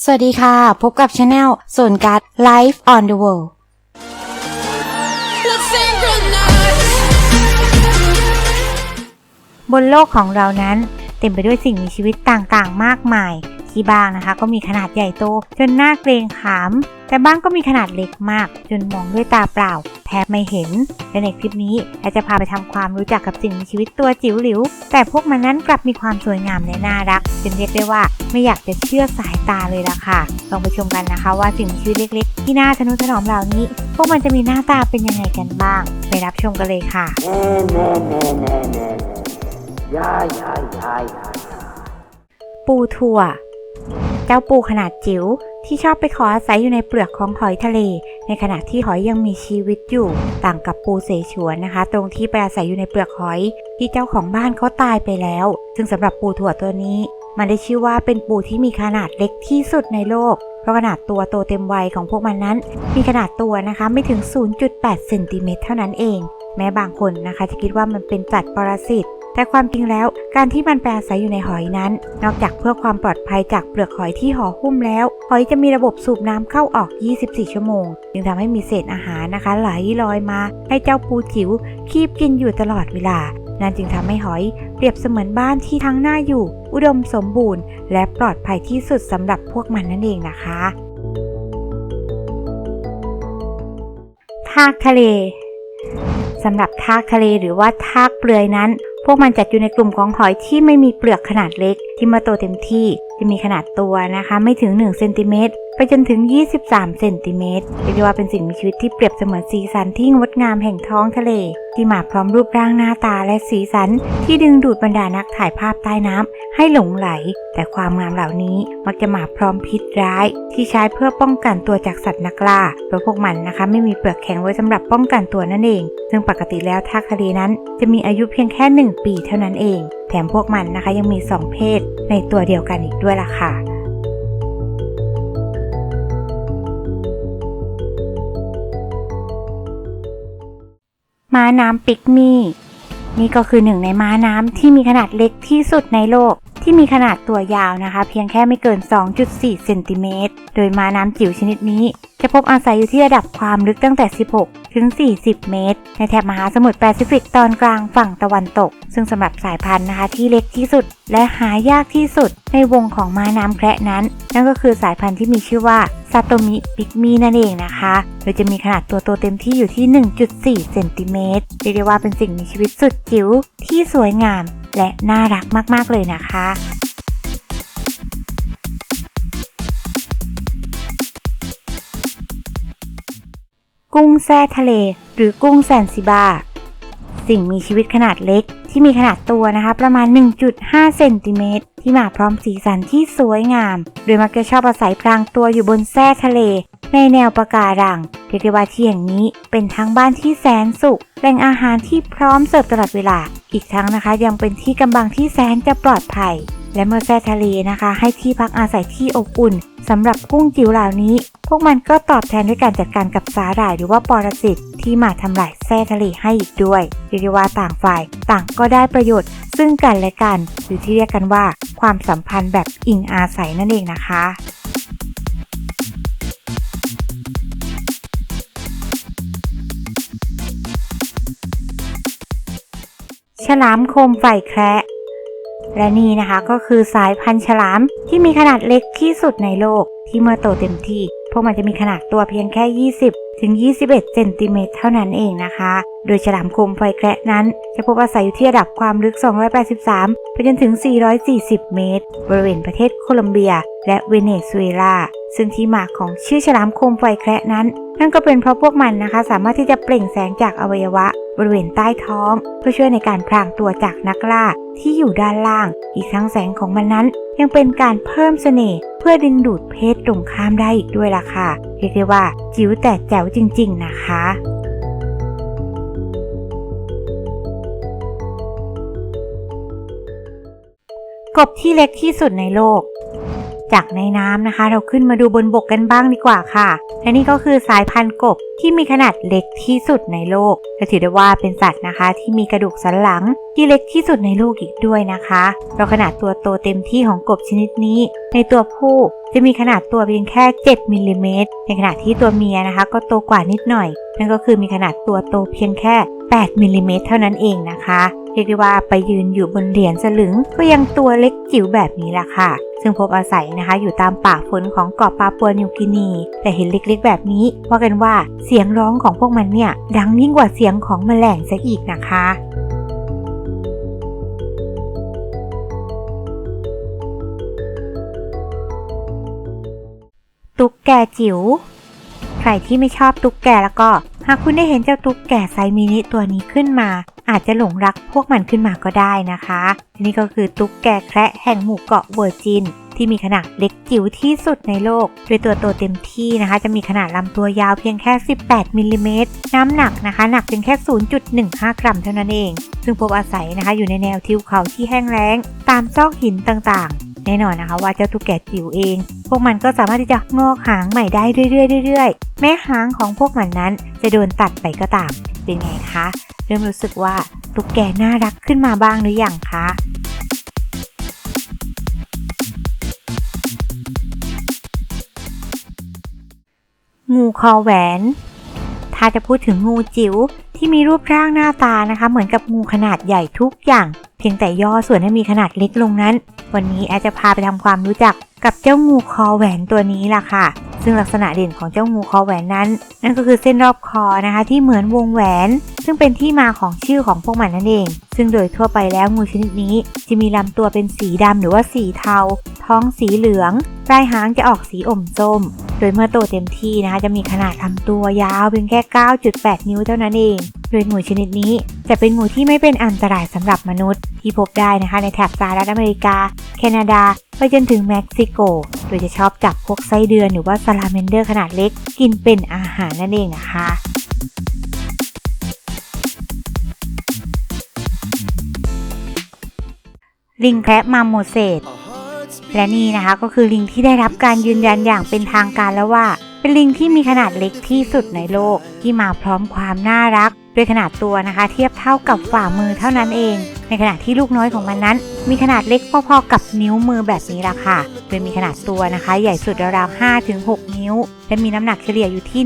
สวัสดีค่ะ พบกับช anel ส่วนการ์ด Life on the World บนโลกของเรานั้น เต็มไปด้วยสิ่งมีชีวิตต่างๆ มากมาย ที่บางนะคะ ก็มีขนาดใหญ่โต จนน่าเกรงขาม แต่บ้างก็มีขนาดเล็กมาก จนมองด้วยตาเปล่า แทบไม่เห็นและในคลิปนี้เราจะพาไปทำความรู้จักกับสิ่งมีชีวิตตัวจิ๋วหลิว แต่พวกมันนั้นกลับมีความสวยงามและน่ารักจนเรียกได้ว่าไม่อยากจะเชื่อสายตาเลยล่ะค่ะลองไปชมกันนะคะ ว่าสิ่งมีชีวิตเล็กๆ ที่น่าทะนุถนอมเหล่านี้ พวกมันจะมีหน้าตาเป็นยังไงกันบ้าง ไปรับชมกันเลยค่ะ Ja, ja, ja, ja. ปูถั่ว เจ้าปูขนาดจิ๋วที่ชอบไปขออาศัยอยู่ในเปลือกของหอยทะเล ในขณะที่หอยยังมีชีวิตอยู่ ต่างกับปูเสฉวนนะคะ ตรงที่ไปอาศัยอยู่ในเปลือกหอย ที่เจ้าของบ้านเขาตายไปแล้ว ซึ่งสำหรับปูถั่วตัวนี้ มันได้ชื่อว่าเป็นปูที่มีขนาดเล็กที่สุดในโลก เพราะขนาดตัวโตเต็มวัยของพวกมันนั้น มีขนาดตัวนะคะไม่ถึง 0.8เซนติเมตรเท่านั้นเอง แม้บางคนนะคะจะคิดว่ามันเป็นสัตว์ปรสิต แต่ความจริงแล้วการที่มันไปอาศัยอยู่ในหอยนั้น นอกจากเพื่อความปลอดภัยจากเปลือกหอยที่ห่อหุ้มแล้ว หอยจะมีระบบสูบน้ำเข้าออก 24 ชั่วโมง จึงทำให้มีเศษอาหารนะคะ ไหลลอยมา ให้เจ้าปูจิ๋วคีบกินอยู่ตลอดเวลา นั่นจึงทำให้หอย เปรียบเสมือนบ้านที่ทั้งน่าอยู่ อุดมสมบูรณ์ และปลอดภัยที่สุดสำหรับพวกมันนั่นเองนะคะทากทะเลสำหรับทากทะเลหรือว่าทากเปลือยนั้น พวกมันจัดอยู่ในกลุ่มของหอยที่ไม่มีเปลือกขนาดเล็ก ที่มาโตเต็มที่จะมีขนาดตัวนะคะ ไม่ถึง1เซนติเมตร ไปจนถึง 23 เซนติเมตรเรียกได้ว่าเป็นสิ่งมีชีวิตที่เปรียบเสมือนสีสันที่งดงามแห่งท้องทะเล ที่มาพร้อมรูปร่างหน้าตาและสีสัน ที่ดึงดูดบรรดานักถ่ายภาพใต้น้ำให้หลงไหล แต่ความงามเหล่านี้มักจะมาพร้อมพิษร้าย ที่ใช้เพื่อป้องกันตัวจากสัตว์นักล่าโดยพวกมันนะคะ ไม่มีเปลือกแข็งไว้สำหรับป้องกันตัวนั่นเอง ซึ่งปกติแล้วทากทะเลนั้น จะมีอายุเพียงแค่ 1 ปีเท่านั้นเอง แถมพวกมันนะคะยังมี 2 เพศ ในตัวเดียวกันอีกด้วยล่ะค่ะ ม้าน้ำปิกมี่ นี่ก็คือหนึ่งในม้าน้ำที่มีขนาดเล็กที่สุดในโลก ที่มีขนาดตัวยาวนะคะ เพียงแค่ไม่เกิน 2.4 เซนติเมตร โดยม้าน้ำจิ๋วชนิดนี้ จะพบอาศัยอยู่ที่ระดับความลึกตั้งแต่ 16 ถึง 40 เมตร ในแถบมหาสมุทรแปซิฟิกตอนกลางฝั่งตะวันตก ซึ่งสำหรับสายพันธุ์นะคะที่เล็กที่สุด และหายากที่สุด ในวงของม้าน้ำแคระนั้น นั่นก็คือสายพันธุ์ที่มีชื่อว่าซาโตมิปิกมีนั่นเองนะคะ โดยจะมีขนาดตัวโตเต็มที่อยู่ที่ 1.4 เซนติเมตรเรียกได้ว่าเป็นสิ่งมีชีวิตสุดจิ๋วที่สวยงาม และน่ารักมาก ๆ เลยนะคะกุ้งแซ่ทะเล หรือกุ้งแซนซิบา สิ่งมีชีวิตขนาดเล็กที่มีขนาดตัวนะคะ ประมาณ 1.5 เซนติเมตรที่มาพร้อมสีสันที่สวยงาม โดยมักจะชอบอาศัยพรางตัวอยู่บนแท่ทะเล ในแนวปะการังเรียกได้ว่าที่อย่างนี้เป็นทั้งบ้านที่แสนสุขแหล่งอาหารที่พร้อมเสิร์ฟตลอดเวลา อีกทั้งนะคะยังเป็นที่กำบังที่แสนจะปลอดภัย และเมื่อแท่ทะเลนะคะ ให้ที่พักอาศัยที่อบอุ่นสำหรับกุ้งจิ๋วเหล่านี้ พวกมันก็ตอบแทนด้วยการจัดการกับสาหร่ายหรือว่าปรสิตที่มาทำลายแท่ทะเลให้อีกด้วยเรียกได้ว่าต่างฝ่าย ต่างก็ได้ประโยชน์ ซึ่งกันและกัน หรือที่เรียกกันว่า ความสัมพันธ์แบบอิงอาศัยนั่นเองนะคะ ลามโคมไฟแคระและนี่นะคะก็คือสายพันธุ์ฉลามที่มีขนาดเล็กที่สุดในโลก ที่เมื่อโตเต็มที่ พวกมันจะมีขนาดตัวเพียงแค่ 20 ถึง 21 เซนติเมตรเท่านั้นเองนะคะ โดยฉลามโคมไฟแคระนั้น จะพบอาศัยอยู่ที่ระดับความลึก 283 ไปจนถึง 440 เมตร บริเวณประเทศโคลอมเบีย และเวเนซุเอลาซึ่งที่มาของชื่อฉลามโคมไฟแคระนั้น นั่นก็เป็นเพราะพวกมันนะคะ สามารถที่จะเปล่งแสงจากอวัยวะ บริเวณใต้ท้อง เพื่อช่วยในการพรางตัวจากนักล่าที่อยู่ด้านล่าง อีกทั้งแสงของมันนั้น ยังเป็นการเพิ่มเสน่ห์เพื่อดึงดูดเพศตรงข้ามได้อีกด้วยล่ะค่ะเรียกได้ว่าจิ๋วแต่แจ๋วจริง ๆ นะคะกบที่เล็กที่สุดในโลก จากในน้ำนะคะ เราขึ้นมาดูบนบกกันบ้างดีกว่าค่ะ และนี่ก็คือสายพันธุ์กบที่มีขนาดเล็กที่สุดในโลกและถือได้ว่าเป็นสัตว์นะคะ ที่มีกระดูกสันหลังที่เล็กที่สุดในโลกอีกด้วยนะคะเพราะขนาดตัวโตเต็มที่ของกบชนิดนี้ ในตัวผู้จะมีขนาดตัวเพียงแค่ 7มิลลิเมตรในขณะที่ตัวเมียนะคะ ก็โตกว่านิดหน่อย นั่นก็คือมีขนาดตัวโตเพียงแค่ 8มิลลิเมตรเท่านั้นเองนะคะเรียกได้ว่าไปยืนอยู่บนเหรียญสลึงก็ยังตัวเล็กจิ๋วแบบนี้แหละค่ะ ซึ่งพบอาศัยนะคะอยู่ตามป่าฝนของเกาะปาปัวนิวกินี แต่เห็นเล็กๆ แบบนี้ว่ากันว่าเสียงร้องของพวกมันเนี่ยดังยิ่งกว่าเสียงของแมลงซะอีกนะคะตุ๊กแกจิ๋ว ใครที่ไม่ชอบตุ๊กแกแล้วก็ หากคุณได้เห็นเจ้าตุ๊กแก่ไซมินิตัวนี้ขึ้นมา อาจจะหลงรักพวกมันขึ้นมาก็ได้นะคะ นี่ก็คือตุ๊กแกแคระแห่งหมู่เกาะเวอร์จินที่มีขนาดเล็กจิ๋วที่สุดในโลกโดยตัวโตเต็มที่นะคะ จะมีขนาดลำตัวยาวเพียงแค่ 18 มิลลิเมตร น้ำหนักนะคะ หนักเพียงแค่ 0.15 กรัมเท่านั้นเอง ซึ่งพบอาศัยนะคะอยู่ในแนวทิวเขาที่แห้งแล้ง ตามซอกหินต่างๆ แน่นอนนะคะว่าเจ้าตุ๊กแกจิ๋วเอง พวกมันก็สามารถที่จะงอกหางใหม่ได้เรื่อยๆเรื่อยๆ แม้หางของพวกมันนั้นจะโดนตัดไปก็ตาม เป็นไงคะ เริ่มรู้สึกว่าตุ๊กแกน่ารักขึ้นมาบ้างหรือยังคะงูคอแหวน ถ้าจะพูดถึงงูจิ๋วที่มีรูปร่างหน้าตานะคะ เหมือนกับงูขนาดใหญ่ทุกอย่าง เพียงแต่ย่อส่วนให้มีขนาดเล็กลงนั้น วันนี้แอดจะพาไปทำความรู้จักกับเจ้างูคอแหวนตัวนี้ล่ะค่ะ ซึ่งลักษณะเด่นของเจ้างูคอแหวนนั้น นั่นก็คือเส้นรอบคอนะคะ ที่เหมือนวงแหวน ซึ่งเป็นที่มาของชื่อของพวกมันนั่นเอง ซึ่งโดยทั่วไปแล้วงูชนิดนี้ จะมีลำตัวเป็นสีดำหรือว่าสีเทา ท้องสีเหลืองปลายหางจะออกสีอมส้ม โดยเมื่อโตเต็มที่นะคะจะมีขนาดลำตัวยาวเพียงแค่ 9.8 นิ้วเท่านั้นเอง โดยงูชนิดนี้จะเป็นงูที่ไม่เป็นอันตรายสำหรับมนุษย์ ที่พบได้นะคะในแถบสหรัฐอเมริกา แคนาดา ไปจนถึงเม็กซิโก โดยจะชอบจับพวกไส้เดือนหรือว่าซาลาเมนเดอร์ขนาดเล็ก กินเป็นอาหารนั่นเองนะคะลิงแคระมาโมเสส และนี่นะคะก็คือลิงที่ได้รับการยืนยันอย่างเป็นทางการแล้วว่า เป็นลิงที่มีขนาดเล็กที่สุดในโลกที่มาพร้อมความน่ารักโดยขนาดตัวนะคะ เทียบเท่ากับฝ่ามือเท่านั้นเอง ในขณะที่ลูกน้อยของมันนั้น มีขนาดเล็กพอๆกับนิ้วมือแบบนี้ละค่ะโดยมีขนาดตัวนะคะ ใหญ่สุดราวๆ5-6 นิ้ว และมีน้ำหนักเฉลี่ยอยู่ที่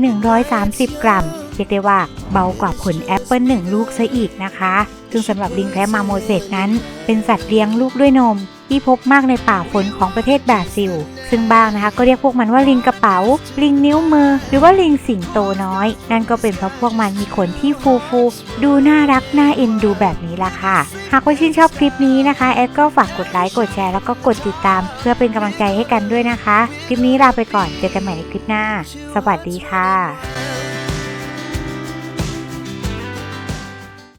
130 กรัมเรียกได้ว่าเบากว่าผลแอปเปิลหนึ่งลูกซะอีกนะคะ ซึ่งสำหรับลิงแคระมาโมเสสนั้น เป็นสัตว์เลี้ยงลูกด้วยนม ที่พบมากในป่าฝนของประเทศบราซิล ซึ่งบางนะคะก็เรียกพวกมันว่าลิงกระเป๋า ลิงนิ้วมือ หรือว่าลิงสิงโตน้อย นั่นก็เป็นเพราะพวกมันมีขนที่ฟูฟู ดูน่ารักน่าเอ็นดูแบบนี้ล่ะค่ะ หากว่าชื่นชอบคลิปนี้นะคะแอดก็ฝากกดไลค์กดแชร์แล้วก็กดติดตาม เพื่อเป็นกำลังใจให้กันด้วยนะคะ คลิปนี้ลาไปก่อนเจอกันใหม่ในคลิปหน้า สวัสดีค่ะ